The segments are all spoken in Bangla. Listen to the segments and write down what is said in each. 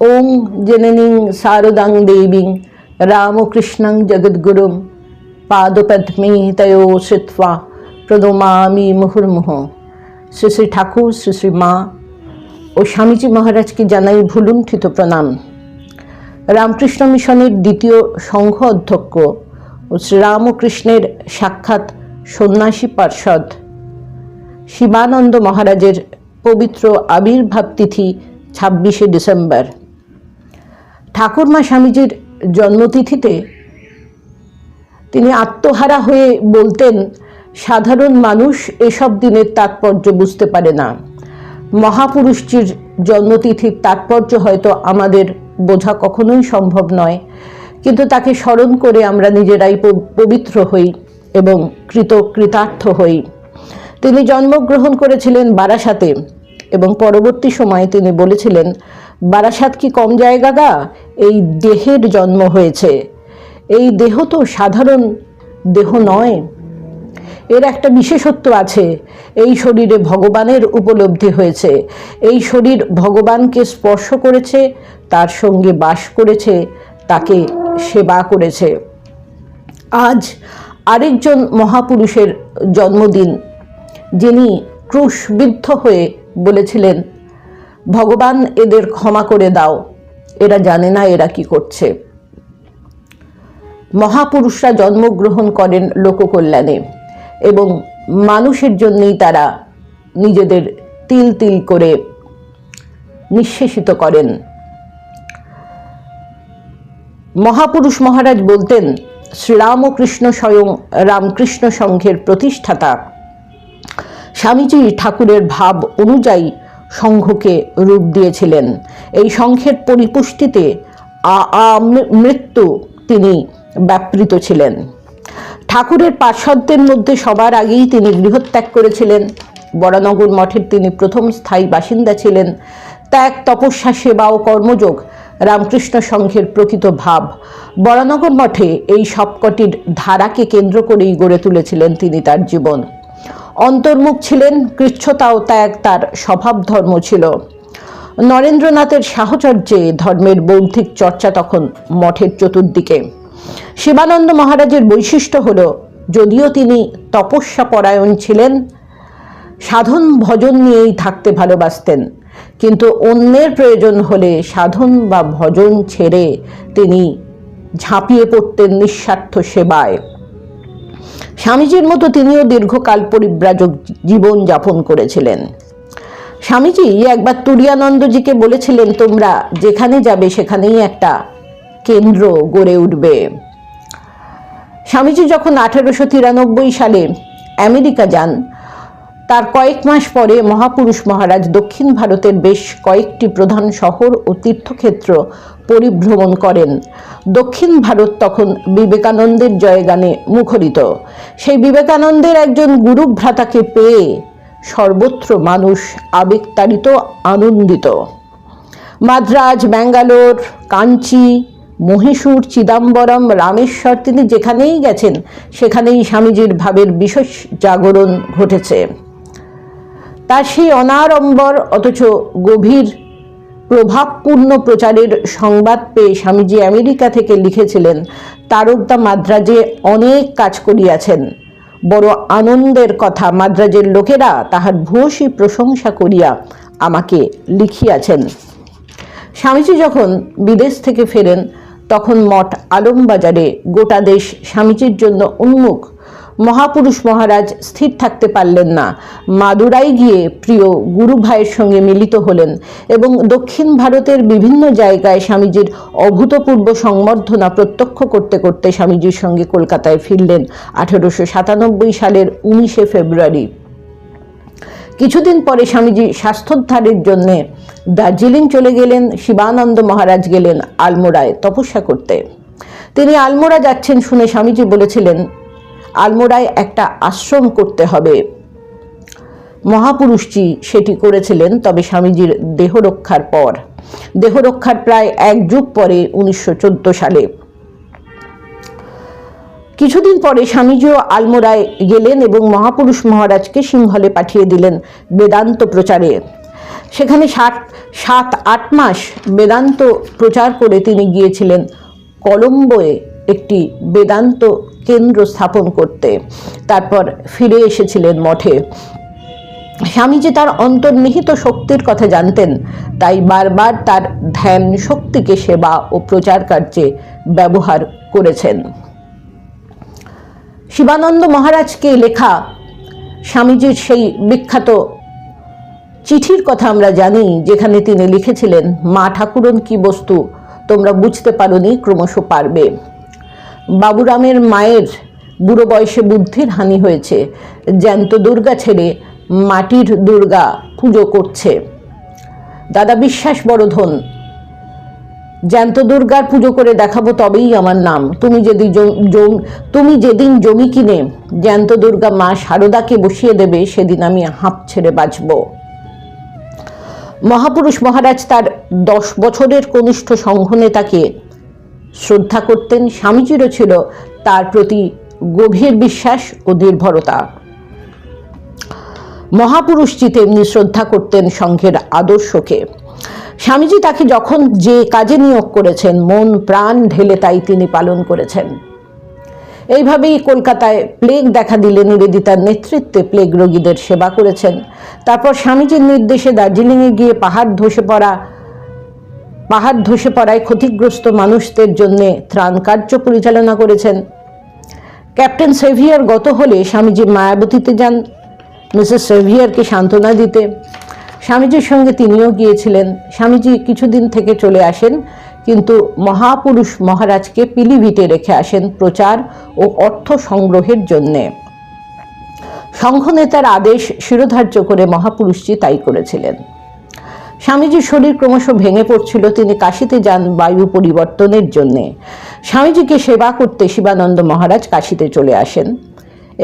ওং জননীং শারদাং দেবীং রামকৃষ্ণং জগদ্গুরুম পাদপদ্মে তয়ো শ্রিত্বা প্রদমামি মুহুর্মুহ শ্রী শ্রী ঠাকুর শ্রী শ্রী মা ও স্বামীজি মহারাজকে জানাই ভুলুণ্ঠিত প্রণাম। রামকৃষ্ণ মিশনের দ্বিতীয় সংঘ অধ্যক্ষ ও শ্রীরামকৃষ্ণের সাক্ষাৎ সন্ন্যাসী পার্ষদ শিবানন্দ মহারাজের পবিত্র আবির্ভাব তিথি ছাব্বিশে ডিসেম্বর। ঠাকুরমা স্বামীজির জন্মতিথিতে তিনি আত্মহারা হয়ে বলতেন, সাধারণ মানুষ এসব দিনের তাৎপর্য বুঝতে পারে না। মহাপুরুষটির জন্মতিথির তাৎপর্য হয়তো আমাদের বোঝা কখনোই সম্ভব নয়। কিন্তু তাকে স্মরণ করে আমরা নিজেরাই পবিত্র হই এবং কৃত কৃতার্থ হই। তিনি জন্মগ্রহণ করেছিলেন বারাসাতে এবং পরবর্তী সময়ে তিনি বলেছিলেন বারাসাত কি কম জায়গা গা? এই দেহের জন্ম হয়েছে। এই দেহ তো সাধারণ দেহ নয়। এর একটা বিশেষত্ব আছে। এই শরীরে ভগবানের উপলব্ধি হয়েছে। এই শরীর ভগবানকে স্পর্শ করেছে, তার সঙ্গে বাস করেছে, তাকে সেবা করেছে। আজ আরেকজন মহাপুরুষের জন্মদিন, যিনি ক্রুশবিদ্ধ হয়ে বলেছিলেন ভগবান এদের ক্ষমা করে দাও। এরা জানে না এরা কি করছে। মহাপুরুষরা জন্মগ্রহণ করেন লোককল্যাণে এবং মানুষের জন্যই তারা নিজেদের তিল তিল করে নিঃশেষিত করেন। মহাপুরুষ মহারাজ বলতেন শ্রীরামকৃষ্ণ স্বয়ং রামকৃষ্ণ সংঘের প্রতিষ্ঠাতা। স্বামীজি ঠাকুরের ভাব অনুযায়ী সংঘকে রূপ দিয়েছিলেন। এই সংঘের পরিপুষ্টিতে মৃত্যু তিনি ব্যাপৃত ছিলেন। ঠাকুরের পার্শ্বদের মধ্যে সবার আগেই তিনি গৃহত্যাগ করেছিলেন। বরানগর মঠের তিনি প্রথম স্থায়ী বাসিন্দা ছিলেন। ত্যাগ, তপস্যা, সেবা ও কর্মযোগ রামকৃষ্ণ সংঘের প্রকৃত ভাব। বরানগর মঠে এই সবকটির ধারাকে কেন্দ্র করেই গড়ে তুলেছিলেন তিনি তার জীবন। অন্তর্মুখ ছিলেন কৃচ্ছতা ও ত্যাগ তার স্বভাব ধর্ম ছিল। নরেন্দ্রনাথের সাহচর্যে ধর্মের বৌদ্ধিক চর্চা তখন মঠের চতুর্দিকে। শিবানন্দ মহারাজের বৈশিষ্ট্য হল, যদিও তিনি তপস্যা পরায়ণ ছিলেন, সাধন ভজন নিয়েই থাকতে ভালোবাসতেন, কিন্তু অন্যের প্রয়োজন হলে সাধন বা ভজন ছেড়ে তিনি ঝাঁপিয়ে পড়তেন নিঃস্বার্থ সেবায়। স্বামীজির মতো তিনিও দীর্ঘকাল পরিব্রাজক জীবন যাপন করেছিলেন। স্বামীজি একবার তুরিয়ানন্দজিকে বলেছিলেন, তোমরা যেখানে যাবে সেখানেই একটা কেন্দ্র গড়ে উঠবে। স্বামীজি যখন আঠেরোশো তিরানব্বই সালে আমেরিকা যান তার কয়েক মাস পরে মহাপুরুষ মহারাজ দক্ষিণ ভারতের বেশ কয়েকটি প্রধান শহর ও তীর্থক্ষেত্র পরিভ্রমণ করেন। দক্ষিণ ভারত তখন বিবেকানন্দের জয়গানে মুখরিত। সেই বিবেকানন্দের একজন গুরু ভ্রাতাকে পেয়ে সর্বত্র মানুষ আবেগতাড়িত, আনন্দিত। মাদ্রাজ, ব্যাঙ্গালোর, কাঞ্চি, মহীশূর, চিদাম্বরম, রামেশ্বর তিনি যেখানেই গেছেন, সেখানেই স্বামীজির ভাবের বিশেষ জাগরণ ঘটেছে। তার সেই অনাড়ম্বর, অথচ গভীর প্রভাবপূর্ণ প্রচারের সংবাদ পেয়ে স্বামীজি আমেরিকা থেকে লিখেছিলেন, তারকদা মাদ্রাজে অনেক কাজ করিয়াছেন। বড় আনন্দের কথা, মাদ্রাজের লোকেরা তাহার ভূয়সী প্রশংসা করিয়া আমাকে লিখিয়াছেন। স্বামীজি যখন বিদেশ থেকে ফেরেন, তখন মঠ আলমবাজারে গোটা দেশ স্বামীজির জন্য উন্মুখ। মহাপুরুষ মহারাজ স্থির থাকতে পারলেন না। মাদুরাই গিয়ে প্রিয় গুরু ভাইয়ের সঙ্গে মিলিত হলেন এবং দক্ষিণ ভারতের বিভিন্ন জায়গায় স্বামীজির অভূতপূর্ব সংবর্ধনা প্রত্যক্ষ করতে করতে স্বামীজির সঙ্গে কলকাতায় ফিরলেন আঠেরোশো সাতানব্বই সালের উনিশে ফেব্রুয়ারি। কিছুদিন পরে স্বামীজি স্বাস্থ্যোদ্ধারের জন্যে দার্জিলিং চলে গেলেন, শিবানন্দ মহারাজ গেলেন আলমোড়ায় তপস্যা করতে। তিনি আলমোড়া যাচ্ছেন শুনে স্বামীজি বলেছিলেন আলমোড়ায় একটা আশ্রম করতে হবে। মহাপুরুষজি সেটি করেছিলেন, তবে স্বামীজির দেহরক্ষার পর। দেহরক্ষার প্রায় এক যুগ পরে উনিশশো চোদ্দ সালে। কিছুদিন পরে স্বামীজিও আলমোড়ায় গেলেন এবং মহাপুরুষ মহারাজকে সিংহলে পাঠিয়ে দিলেন বেদান্ত প্রচারে। সেখানে সাত সাত, আট মাস বেদান্ত প্রচার করে তিনি গিয়েছিলেন কলম্বোয় একটি বেদান্ত কেন্দ্র স্থাপন করতে। তারপর ফিরে এসেছিলেন মঠে। স্বামীজি তার অন্তর্নিহিত শক্তির কথা জানতেন, তাই বারবার তার ধ্যান শক্তিকে সেবা ও প্রচার কার্যে ব্যবহার করেছেন। শিবানন্দ মহারাজকে লেখা স্বামীজির সেই বিখ্যাত চিঠির কথা আমরা জানি, যেখানে তিনি লিখেছিলেন, মা ঠাকুরন কি বস্তু? তোমরা বুঝতে পারোনি, ক্রমশ পারবে। বাবুরামের মায়ের বুড়ো বয়সে বুদ্ধির হানি হয়েছে। জ্যান্ত দুর্গা ছেড়ে মাটির দুর্গা পুজো করছে। দাদা বিশ্বাস বড়ধন জ্যান্ত দুর্গার পুজো করে দেখাবো তবেই আমার নাম। তুমি যদি তুমি যেদিন জমি কিনে জ্যান্ত দুর্গা মা শারদাকে বসিয়ে দেবে, সেদিন আমি হাঁপ ছেড়ে বাঁচব। মহাপুরুষ মহারাজ তার দশ বছরের কনিষ্ঠ সংঘ নেতাকে শ্রদ্ধা করতেন স্বামীজিরও ছিল তার প্রতি গভীর বিশ্বাস ও নির্ভরতা। মহাপুরুষজি তেমনি শ্রদ্ধা করতেন সংঘের আদর্শকে। স্বামীজি তাকে যখন যে কাজে নিয়োগ করেছেন, মন প্রাণ ঢেলে তাই তিনি পালন করেছেন। এইভাবেই কলকাতায় প্লেগ দেখা দিলে নিবেদিতার নেতৃত্বে প্লেগ রোগীদের সেবা করেছেন। তারপর স্বামীজির নির্দেশে দার্জিলিংয়ে গিয়ে পাহাড় ধসে পড়া পাহাড় ধসে পড়ায় ক্ষতিগ্রস্ত মানুষদের জন্য ত্রাণ কার্য পরিচালনা করেছেন। ক্যাপ্টেন সেভিয়ার গত হলে স্বামীজি মায়াবতীতে যান, মিসেস সেভিয়ারকে সান্ত্বনা দিতে। স্বামীজির সঙ্গে তিনিও গিয়েছিলেন। স্বামীজি কিছুদিন থেকে চলে আসেন, কিন্তু মহাপুরুষ মহারাজকে পিলিভিটে রেখে আসেন প্রচার ও অর্থ সংগ্রহের জন্যে। সংঘ নেতার আদেশ শিরোধার্য করে মহাপুরুষজি তাই করেছিলেন। স্বামীজির শরীর ক্রমশ ভেঙে পড়ছিল, তিনি কাশিতে যান বায়ু পরিবর্তনের জন্যে। স্বামীজিকে সেবা করতে শিবানন্দ মহারাজ কাশিতে চলে আসেন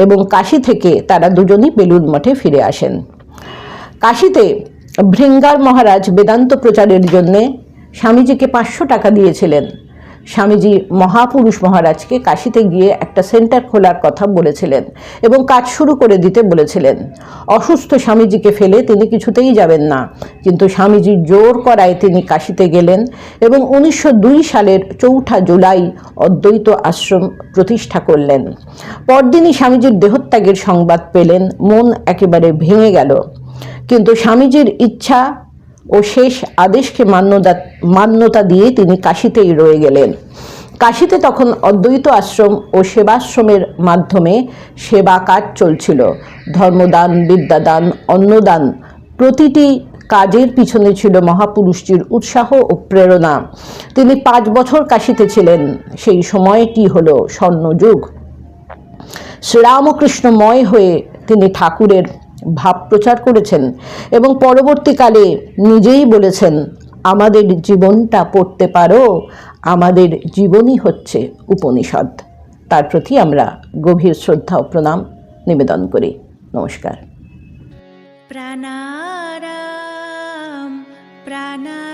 এবং কাশি থেকে তারা দুজনই বেলুন মঠে ফিরে আসেন। কাশিতে ভৃঙ্গার মহারাজ বেদান্ত প্রচারের জন্যে স্বামীজিকে পাঁচশো টাকা দিয়েছিলেন। স্বামীজি মহাপুরুষ মহারাজকে কাশিতে গিয়ে একটা সেন্টার খোলার কথা বলেছিলেন এবং কাজ শুরু করে দিতে বলেছিলেন। অসুস্থ স্বামীজিকে ফেলে তিনি কিছুতেই যাবেন না, কিন্তু স্বামীজি জোর করায় তিনি কাশিতে গেলেন এবং উনিশশো দুই সালের চৌঠা জুলাই অদ্বৈত আশ্রম প্রতিষ্ঠা করলেন। পরদিনই স্বামীজির দেহত্যাগের সংবাদ পেলেন, মন একেবারে ভেঙে গেল। কিন্তু স্বামীজির ইচ্ছা ও শেষ আদেশকে মান্যতা মান্যতা দিয়ে তিনি কাশিতেই রয়ে গেলেন। কাশিতে তখন অদ্বৈত আশ্রম ও সেবাশ্রমের মাধ্যমে সেবা কাজ চলছিল। ধর্মদান, বিদ্যাদান, অন্নদান প্রতিটি কাজের পিছনে ছিল মহাপুরুষটির উৎসাহ ও প্রেরণা। তিনি পাঁচ বছর কাশিতে ছিলেন। সেই সময়টি হল স্বর্ণযুগ। শ্রীরামকৃষ্ণময় হয়ে তিনি ঠাকুরের ভাব প্রচার করেছেন এবং পরবর্তীকালে নিজেই বলেছেন, আমাদের জীবনটা পড়তে পারো, আমাদের জীবনই হচ্ছে উপনিষদ। তার প্রতি আমরা গভীর শ্রদ্ধা ও প্রণাম নিবেদন করি। নমস্কার। প্রাণারাম প্রাণারাম